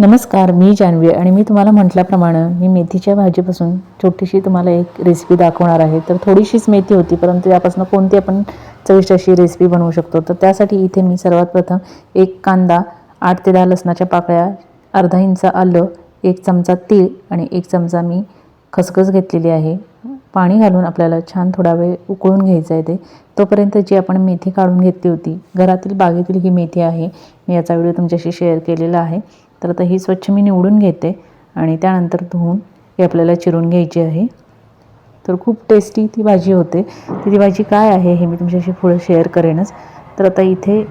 नमस्कार मी जान्हवी आणि मी तुम्हाला म्हटल्याप्रमाणे मी मेथीच्या भाजीपासून छोटीशी तुम्हाला एक रेसिपी दाखवणार आहे. तर थोडीशीच मेथी होती परंतु यापासून कोणती आपण चविष्ट अशी रेसिपी बनवू शकतो? तर त्यासाठी इथे मी सर्वात प्रथम एक कांदा आठ ते दहा लसणाच्या पाकळ्या अर्धा इंच आलं एक चमचा तीळ आणि एक चमचा मी खसखस घेतलेली आहे. पाणी घालून आपल्याला छान थोडा वेळ उकळून घ्यायचं आहे ते. तोपर्यंत जी आपण मेथी काढून घेतली होती घरातील बागेतील ही मेथी आहे. मी याचा व्हिडिओ तुमच्याशी शेअर केलेला आहे. तर आता ही स्वच्छ मी निवडून घेते आणि त्यानंतर धुवून ही आपल्याला चिरून घ्यायची आहे. तर खूप टेस्टी ती भाजी होते. तर ती भाजी काय आहे हे मी तुमच्याशी पुढे शेअर करेनच. तर आता इथे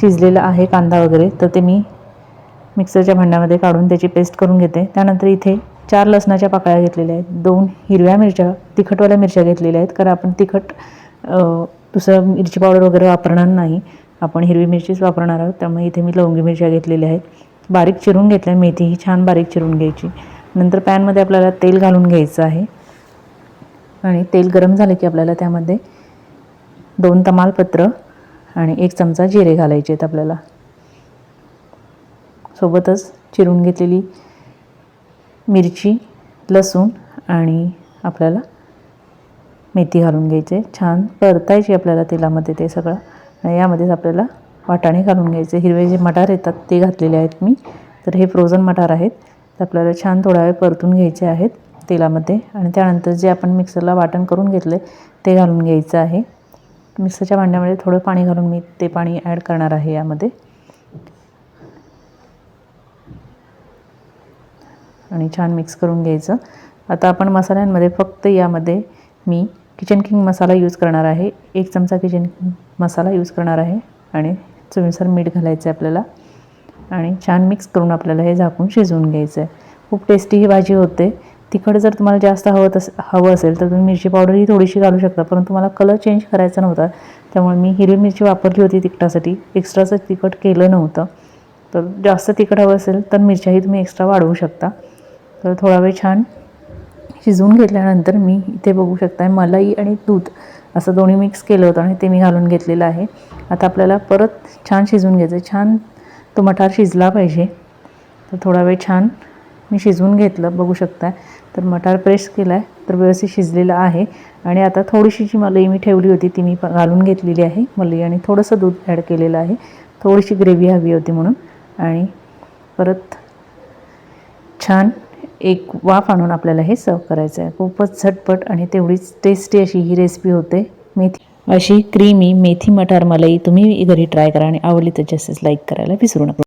शिजलेलं आहे कांदा वगैरे. तर ते मी मिक्सरच्या भांड्यामध्ये काढून त्याची पेस्ट करून घेते. त्यानंतर इथे चार लसणाच्या पाकळ्या घेतलेल्या आहेत. दोन हिरव्या मिरच्या तिखटवाल्या मिरच्या घेतलेल्या आहेत. कारण आपण तिखट दुसरं मिरची पावडर वगैरे वापरणार नाही. आपण हिरवी मिरचीच वापरणार आहोत. त्यामुळे इथे मी लवंगी मिरच्या घेतलेल्या आहेत. बारीक चिरून घेतल्या मेथी ही छान बारीक चिरून घ्यायची. नंतर पॅनमध्ये आपल्याला तेल घालून घ्यायचं आहे. आणि तेल गरम झालं की आपल्याला त्यामध्ये दोन तमालपत्र आणि एक चमचा जिरे घालायचे आहेत आपल्याला. सोबतच चिरून घेतलेली मिरची लसूण आणि आपल्याला मेथी घालून घ्यायचे. छान परतायची आपल्याला तेलामध्ये ते सगळं. आणि यामध्येच आपल्याला वाटाणे घालून घ्यायचे. हिरवे जे मटार येतात ते घातलेले आहेत मी. तर हे फ्रोझन मटार आहेत. तर आपल्याला छान थोडा वेळ परतून घ्यायचे आहेत तेलामध्ये. आणि त्यानंतर जे आपण मिक्सरला वाटण करून घेतले ते घालून घ्यायचं आहे. मिक्सरच्या भांड्यामध्ये थोडं पाणी घालून मी ते पाणी ॲड करणार आहे यामध्ये. आणि छान मिक्स करून घ्यायचं. आता आपण मसाल्यांमध्ये फक्त यामध्ये मी किचन किंग मसाला यूज करणार आहे. एक चमचा किचन किंग मसाला यूज करणार आहे. आणि चवीनुसार मीठ घालायचं आहे आपल्याला. आणि छान मिक्स करून आपल्याला हे झाकून शिजवून घ्यायचं आहे खूप टेस्टी ही भाजी होते. तिखट जर तुम्हाला जास्त हवं तस हवं असेल तर तुम्ही मिरची पावडरही थोडीशी घालू शकता. परंतु मला कलर चेंज करायचा नव्हता. त्यामुळे मी हिरवी मिरची वापरली होती तिखटासाठी. एक्स्ट्राचं तिखट केलं नव्हतं. तर जास्त तिखट हवं असेल तर मिरच्याही तुम्ही एक्स्ट्रा वाढवू शकता. तर थोडा वेळ छान शिजवून घेतल्यानंतर मी इथे बघू शकता मलाई आणि दूध. असं दोन्ही मिक्स केलं होतं आणि ते मी घालून घेतलेलं आहे. आता आपल्याला परत छान शिजवून घ्यायचं आहे. छान तो मटार शिजला पाहिजे. तर थोडा वेळ छान मी शिजवून घेतलं बघू शकता तर मटार प्रेस केला आहे तर व्यवस्थित शिजलेलं आहे. आणि आता थोडीशी जी मलाई मी ठेवली होती ती मी घालून घेतलेली आहे मलई. आणि थोडंसं दूध ॲड केलेलं आहे. थोडीशी ग्रेव्ही हवी होती म्हणून. आणि परत छान एक वाफ आणून आपल्याला हे सर्व करायचं आहे खूपच झटपट आणि तेवढीच टेस्टी अशी ही रेसिपी होते. मेथी अशी क्रीमी मेथी मटार मलाई तुम्ही घरी ट्राय करा आणि आवडली तर जास्तीच लाईक करायला विसरू नका.